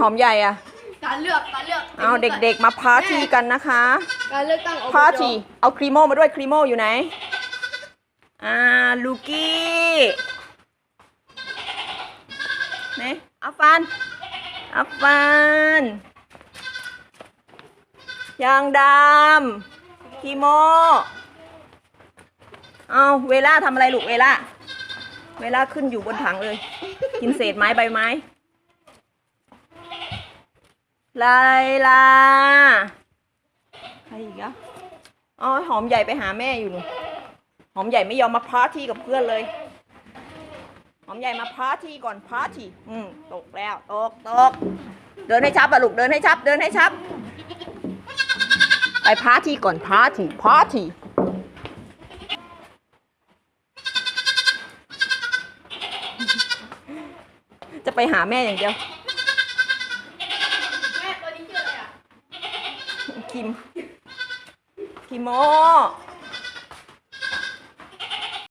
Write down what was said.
หอมใหญ่อะการเลือกการเลือกเอาเด็กๆมาพาร์ตี้กันนะคะๆการเลือกตั้งอบจพาร์ตี้เอาครีโมมาด้วยครีโมอยู่ไหน อ่าลูกี้นี่อัฟฟานอัฟฟานยางดำครีโม เอาเวล่าทำอะไรลูกเวล่า เวล่าขึ้นอยู่บนถังเลย กินเศษไม้ใบไม้ ไลลาใครอีกอะอ๋อหอมใหญ่ไปหาแม่อยู่หนูหอมใหญ่ไม่ยอมมาพาร์ตี้กับเพื่อนเลย หอมใหญ่มาพาร์ตี้ก่อนพาร์ตี้อืมตกแล้วตกตกเดินให้ชับอะลูกเดินให้ชับ เดินให้ชับ ไปพาร์ตี้ก่อนพาร์ตี้พาร์ตี้จะไปหาแม่อย่างเดียว แม่ตัวนี้ชื่ออะไรอะ คิมคิโม